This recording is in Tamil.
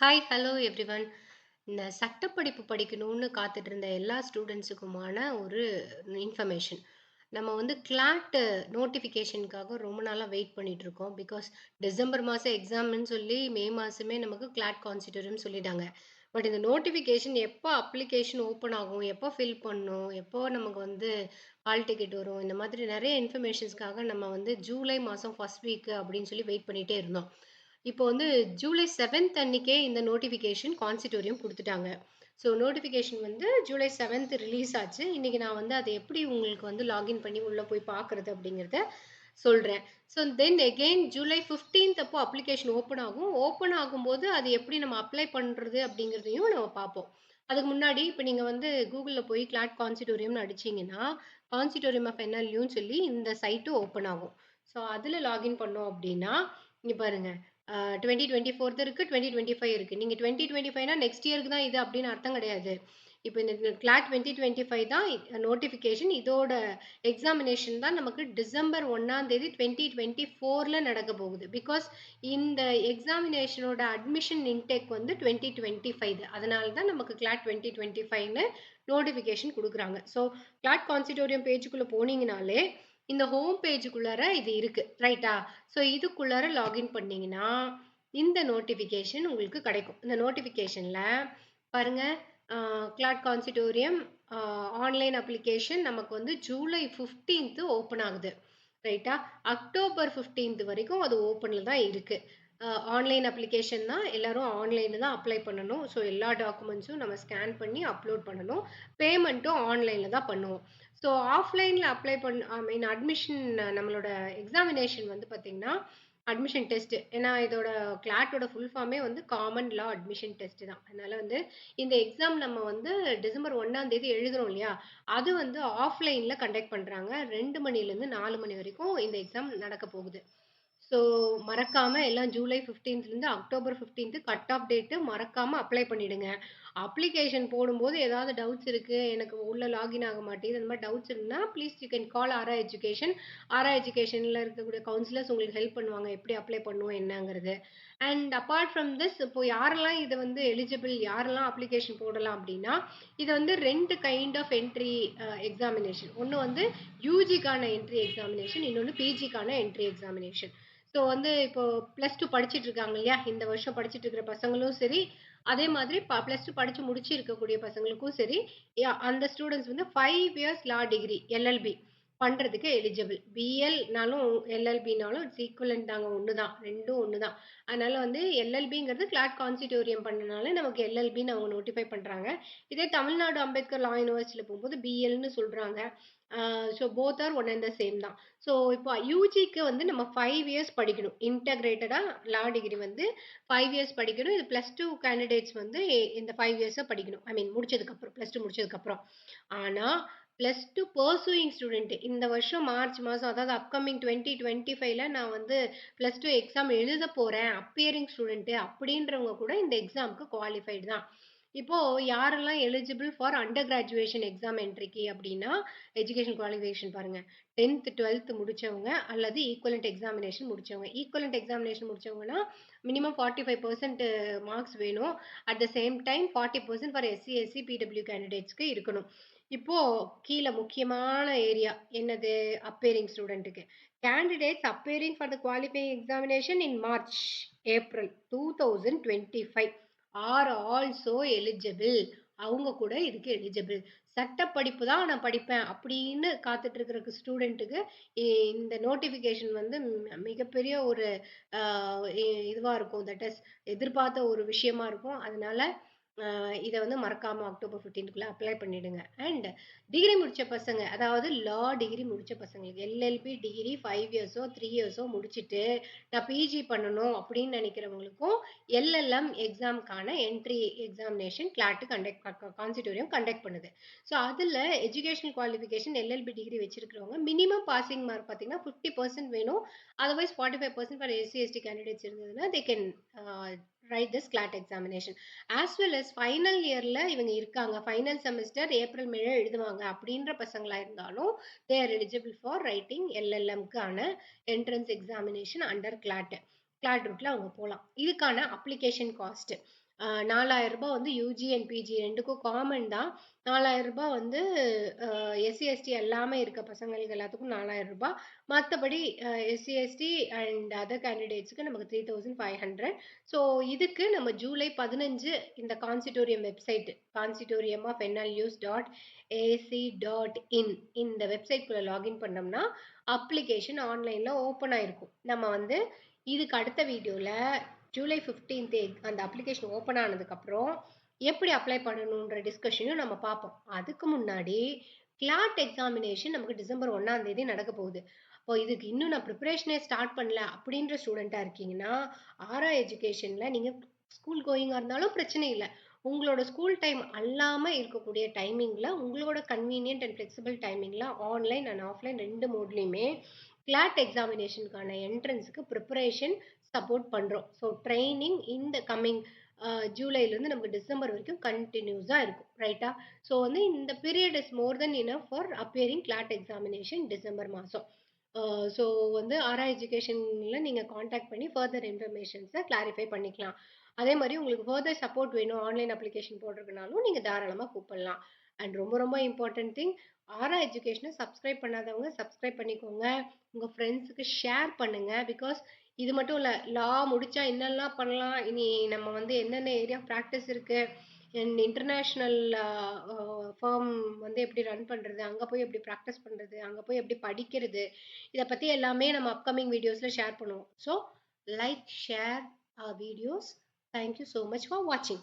Hi, hello everyone. இந்த சட்டப்படிப்பு படிக்கணும்னு காத்துட்டு இருந்த எல்லா ஸ்டூடெண்ட்ஸுக்குமான ஒரு இன்ஃபர்மேஷன். நம்ம வந்து கிளாட் நோட்டிஃபிகேஷனுக்காக ரொம்ப நாளாக வெயிட் பண்ணிட்டு இருக்கோம். பிகாஸ் டிசம்பர் மாதம் எக்ஸாம்னு சொல்லி மே மாசமே நமக்கு கிளாட் கான்சிடர்னு சொல்லிட்டாங்க. பட் இந்த நோட்டிஃபிகேஷன் எப்போ அப்ளிகேஷன் ஓப்பன் ஆகும்? எப்போ ஃபில் பண்ணும் எப்போ நமக்கு வந்து ஹால் டிக்கெட் வரும்? இந்த மாதிரி நிறைய இன்ஃபர்மேஷன்ஸ்க்காக நம்ம வந்து ஜூலை மாதம் ஃபர்ஸ்ட் வீக் அப்படின்னு சொல்லி வெயிட் பண்ணிகிட்டே இருந்தோம். இப்போ வந்து ஜூலை செவன்த் அன்னைக்கே இந்த நோட்டிஃபிகேஷன் கான்சிட்டோரியம் கொடுத்துட்டாங்க ஸோ நோட்டிஃபிகேஷன் வந்து ஜூலை செவன்த் ரிலீஸ் ஆச்சு. இன்றைக்கி நான் வந்து அதை எப்படி உங்களுக்கு வந்து லாகின் பண்ணி உள்ளே போய் பார்க்குறது அப்படிங்கிறத சொல்கிறேன் ஸோ தென் எகெயின் ஜூலை 15த் அப்போ அப்ளிகேஷன் ஓப்பன் ஆகும். ஓப்பன் ஆகும்போது அது எப்படி நம்ம அப்ளை பண்ணுறது அப்படிங்கிறதையும் நம்ம பார்ப்போம். அதுக்கு முன்னாடி இப்போ நீங்கள் வந்து கூகுளில் போய் கிளாட் கான்சிட்டோரியம்னு அடிச்சீங்கன்னா, கான்சிட்டோரியம் ஆஃப் என்எல்யூன்னு சொல்லி இந்த சைட்டும் ஓப்பன் ஆகும். ஸோ அதில் லாகின் பண்ணோம் அப்படின்னா, இங்க டுவெண்ட்டி டுவெண்ட்டி ஃபோர்த்து இருக்குது டுவெண்ட்டி டுவெண்ட்டி ஃபைவ் இருக்குது நீங்கள் டுவெண்ட்டி டுவெண்ட்டி ஃபைவ்னா நெக்ஸ்ட் இயருக்கு தான் இது அப்படின்னு அர்த்தம் கிடையாது. இப்போ இந்த கிளாட் டுவெண்ட்டி டுவெண்ட்டி ஃபைவ் தான் நோட்டிஃபிகேஷன் இதோட எக்ஸாமினேஷன் தான் நமக்கு டிசம்பர் ஒன்றாந்தேதி டுவெண்ட்டி டுவெண்ட்டி ஃபோரில் நடக்க போகுது. பிகாஸ் இந்த எக்ஸாமினேஷனோட அட்மிஷன் இன்டேக் வந்து டுவெண்ட்டி டுவெண்ட்டி ஃபைவ் அதனால தான் நமக்கு கிளாட் டுவெண்ட்டி டுவெண்ட்டி ஃபைவ்னு நோட்டிஃபிகேஷன் கொடுக்குறாங்க. ஸோ கிளாட் கான்ஸ்டியூட்டோரியம் பேஜுக்குள்ளே போனீங்கனாலே இந்த ஹோம் பேஜுக்குள்ளார இது இருக்கு. ரைட்டா? ஸோ இதுக்குள்ளார லாகின் பண்ணீங்கன்னா, இந்த நோட்டிஃபிகேஷன் உங்களுக்கு கிடைக்கும். இந்த நோட்டிஃபிகேஷனில் பாருங்க, கிளாட் கான்சிட்டோரியம் ஆன்லைன் அப்ளிகேஷன் நமக்கு வந்து ஜூலை 15த் ஓப்பன் ஆகுது. ரைட்டா? அக்டோபர் 15த் வரைக்கும் அது ஓப்பனில் தான் இருக்குது ஆன்லைன் அப்ளிகேஷன் தான் எல்லாரும் ஆன்லைனில் தான் அப்ளை பண்ணணும். ஸோ எல்லா டாக்குமெண்ட்ஸும் நம்ம ஸ்கேன் பண்ணி அப்லோட் பண்ணணும். பேமெண்ட்டும் ஆன்லைனில் தான் பண்ணுவோம். ஸோ ஆஃப்லைனில் அப்ளை பண்ண ஐ மீன் அட்மிஷன் நம்மளோட எக்ஸாமினேஷன் வந்து பார்த்திங்கன்னா அட்மிஷன் டெஸ்ட். ஏன்னா இதோட கிளாட்டோட ஃபுல் ஃபார்மே வந்து காமன் லா அட்மிஷன் டெஸ்ட் தான். அதனால வந்து இந்த எக்ஸாம் நம்ம வந்து டிசம்பர் ஒன்றாம் தேதி எழுதுறோம் இல்லையா? அது வந்து ஆஃப்லைனில் கண்டக்ட் பண்ணுறாங்க ரெண்டு மணிலேருந்து நாலு மணி வரைக்கும் இந்த எக்ஸாம் நடக்க போகுது. ஸோ மறக்காம எல்லாம் ஜூலை 15த்லேருந்து அக்டோபர் 15த் கட் ஆஃப் டேட்டு மறக்காம அப்ளை பண்ணிடுங்க. அப்ளிகேஷன் போடும்போது ஏதாவது டவுட்ஸ் இருக்குது எனக்கு உள்ளே லாகின் ஆக மாட்டேங்குது, அந்த மாதிரி டவுட்ஸ் இருந்தால் please you can call Aura Education. Aura எஜுகேஷனில் இருக்கக்கூடிய கவுன்சிலர்ஸ் உங்களுக்கு ஹெல்ப் பண்ணுவாங்க. எப்படி அப்ளை பண்ணுவோம் என்னங்கிறது. அண்ட் அப்பார்ட் ஃப்ரம் திஸ் இப்போ யாரெல்லாம் இது வந்து எலிஜிபிள் யாரெல்லாம் அப்ளிகேஷன் போடலாம் அப்படின்னா, இது வந்து ரெண்டு கைண்ட் ஆஃப் என்ட்ரி எக்ஸாமினேஷன். ஒன்று வந்து யூஜிக்கான என்ட்ரி எக்ஸாமினேஷன். இன்னொன்று பிஜிக்கான என்ட்ரி எக்ஸாமினேஷன். ஸோ வந்து இப்போ ப்ளஸ் டூ படிச்சுட்டு இருக்காங்க இல்லையா? இந்த வருஷம் படிச்சுட்டு இருக்கிற பசங்களும் சரி, அதே மாதிரி ப ப்ளஸ் டூ படிச்சு முடிச்சு இருக்கக்கூடிய பசங்களுக்கும் சரி, யா அந்த ஸ்டூடெண்ட்ஸ் வந்து five years law degree LLB பண்றதுக்கு எலிஜிபிள். பிஎல்னாலும் எல்எல்பினாலும் இட்ஸ் ஈக்வலன்ட் தாங்க ஒன்று தான். ரெண்டும் ஒன்று தான். அதனால வந்து எல்எல்பிங்கிறது கிளாட் கான்ஸ்டிடியூரியம் பண்ணனால நமக்கு எல்எல்பின்னு அவங்க நோட்டிஃபை பண்ணுறாங்க இதே தமிழ்நாடு அம்பேத்கர் லா யூனிவர்சிட்டியில் போகும்போது பிஎல்ன்னு சொல்கிறாங்க so both are one and the same தான். ஸோ இப்போ யூஜிக்கு வந்து நம்ம ஃபைவ் இயர்ஸ் படிக்கணும். இன்டகிரேட்டடாக லா டிகிரி வந்து ஃபைவ் இயர்ஸ் படிக்கணும். இது ப்ளஸ் டூ கேண்டிடேட்ஸ் வந்து இந்த ஃபைவ் இயர்ஸை படிக்கணும். ஐ மீன் முடிச்சதுக்கப்புறம் ப்ளஸ் டூ முடிச்சதுக்கப்புறம். ஆனால் பிளஸ் டூ பர்சூயிங் ஸ்டூடெண்ட்டு இந்த வருஷம் மார்ச் மாதம் அதாவது அப்கமிங் 2025ல நான் வந்து ப்ளஸ் டூ எக்ஸாம் எழுத போகிறேன் அப்பியரிங் ஸ்டூடெண்ட்டு அப்படின்றவங்க கூட இந்த எக்ஸாமுக்கு குவாலிஃபைடு தான். இப்போ யாரெல்லாம் eligible for under graduation exam என்ட்ரிக்கு அப்படின்னா, எஜுகேஷன் குவாலிஃபிகேஷன் பாருங்க. 10த், 12த் முடிச்சவங்க அல்லது ஈக்குவலண்ட் எக்ஸாமினேஷன் முடிச்சவங்க. ஈக்குவலண்ட் எக்ஸாமினேஷன் முடிச்சவங்கன்னா, மினிமம் 45% மார்க்ஸ் வேணும். At the same time 40% for SC, SC, PWD கேண்டிடேட்ஸ்க்கு இருக்கணும். இப்போ கீழே முக்கியமான ஏரியா என்னது? அப்பியரிங் ஸ்டூடெண்ட்டுக்கு candidates appearing for the qualifying examination in March, April 2025 are also eligible. அவங்க கூட இதுக்கு எலிஜிபிள். சட்ட படிப்பு தான் நான் படிப்பேன் அப்படின்னு காத்துட்டு இருக்கிற ஸ்டூடெண்ட்டுக்கு இந்த நோட்டிஃபிகேஷன் வந்து மிகப்பெரிய ஒரு இதுவாக இருக்கும். தட் இஸ் எதிர்பார்த்த ஒரு விஷயமா இருக்கும். அதனால இதை வந்து மறக்காமல் அக்டோபர் 15க்குள்ள அப்ளை பண்ணிடுங்க. அண்ட் டிகிரி முடித்த பசங்க, அதாவது லா டிகிரி முடித்த பசங்களுக்கு எல்எல்பி டிகிரி ஃபைவ் இயர்ஸோ, த்ரீ இயர்ஸோ முடிச்சுட்டு, நான் பிஜி பண்ணணும் அப்படின்னு நினைக்கிறவங்களுக்கும் எல்எல்எம் எக்ஸாம்க்கான என்ட்ரி எக்ஸாமினேஷன் கிளாட்டு கண்டக்ட் க கண்டக்ட் பண்ணுது. ஸோ அதில் எஜுகேஷன் குவாலிஃபிகேஷன் எல்எல்பி டிகிரி வச்சிருக்கிறவங்க மினிமம் பாசிங் மார்க் பார்த்தீங்கன்னா 50% வேணும். Otherwise 45% for SC, ST candidates இருந்ததுன்னா they can write this CLAT examination. As well as final இயரில் இவங்க இருக்காங்க. ஃபைனல் செமஸ்டர் ஏப்ரல், மேல எழுதுவாங்க அப்படின்ற பசங்களாக இருந்தாலும், they are eligible for writing எல்எல்எம்க்கான entrance examination under CLAT. CLAT ரூட்டில் அவங்க போகலாம் இதுக்கான அப்ளிகேஷன் காஸ்ட்டு நாலாயிரம் ரூ. 4000 வந்து யூஜி அண்ட் பிஜி ரெண்டுக்கும் காமன் தான். நாலாயிரம் ரூபாய் வந்து எஸ்சி, எஸ்டி எல்லாமே இருக்க பசங்களுக்கு எல்லாத்துக்கும் நாலாயிரம் ரூபாய். மற்றபடி எஸ்சி, எஸ்டி அண்ட் அதர் கேண்டிடேட்ஸுக்கு நமக்கு 3500 ஸோ இதுக்கு நம்ம ஜூலை 15 இந்த consortium website consortium of NLUs dot ac dot in இந்த வெப்சைட்குள்ளே லாகின் பண்ணோம்னா அப்ளிகேஷன் ஆன்லைனில் ஓப்பன் ஆகிருக்கும் நம்ம வந்து இதுக்கு அடுத்த வீடியோவில் ஜூலை 15த் அந்த அப்ளிகேஷன் ஓப்பன் ஆனதுக்கப்புறம் எப்படி அப்ளை பண்ணணுன்ற டிஸ்கஷனையும் நம்ம பார்ப்போம். அதுக்கு முன்னாடி கிளாட் எக்ஸாமினேஷன் நமக்கு டிசம்பர் 1ஆம் தேதி நடக்க போகுது. இப்போ இதுக்கு இன்னும் நான் ப்ரிப்பரேஷனே ஸ்டார்ட் பண்ணல அப்படின்ற ஸ்டூடெண்ட்டாக இருக்கீங்கன்னா, ஆரா எஜுகேஷனில் நீங்கள் ஸ்கூல் கோயிங்காக இருந்தாலும் பிரச்சனை இல்லை உங்களோட ஸ்கூல் டைம் அல்லாமல் இருக்கக்கூடிய டைமிங்கில் உங்களோட கன்வீனியன்ட் அண்ட் ஃப்ளெக்சிபிள் டைமிங்கில் ஆன்லைன் அண்ட் ஆஃப்லைன் ரெண்டு மோட்லேயுமே கிளாட் எக்ஸாமினேஷனுக்கான என்ட்ரன்ஸுக்கு ப்ரிப்பரேஷன் சப்போர்ட் பண்ணுறோம் ஸோ ட்ரைனிங் இந்த கம்மிங் ஜூலைலேருந்து நமக்கு டிசம்பர் வரைக்கும் கண்டினியூஸாக இருக்கும். ரைட்டா? ஸோ வந்து இந்த period is more then enough for appearing CLAT examination December மாதம் ஸோ வந்து ஆர்ஐ எஜுகேஷனில் நீங்கள் காண்டாக்ட் பண்ணி ஃபர்தர் இன்ஃபர்மேஷன்ஸை கிளாரிஃபை பண்ணிக்கலாம். அதே மாதிரி உங்களுக்கு ஃபர்தர் சப்போர்ட் வேணும் ஆன்லைன் அப்ளிகேஷன் போடுறதுக்குனாலும் நீங்கள் தாராளமாக கூப்பிடலாம். அண்ட் ரொம்ப ரொம்ப இம்பார்ட்டன்ட் திங் ஆரா எஜுகேஷனை சப்ஸ்கிரைப் பண்ணாதவங்க சப்ஸ்கிரைப் பண்ணிக்கோங்க. உங்கள் ஃப்ரெண்ட்ஸுக்கு ஷேர் பண்ணுங்கள் பிகாஸ் இது மட்டும் இல்ல. லா முடிச்சா என்னெல்லாம் பண்ணலாம்? இனி நம்ம வந்து என்னென்ன ஏரியா பிராக்டிஸ் இருக்கு? And international uh uh form வந்து எப்படி ரன் பண்றது? அங்க போய் எப்படி பிராக்டிஸ் பண்றது? அங்க போய் எப்படி படிக்கிறது? இத பத்தி எல்லாமே நம்ம அப்கமிங் வீடியோஸ்ல ஷேர் பண்ணுவோம். So like, share our videos. Thank you so much for வாட்சிங்.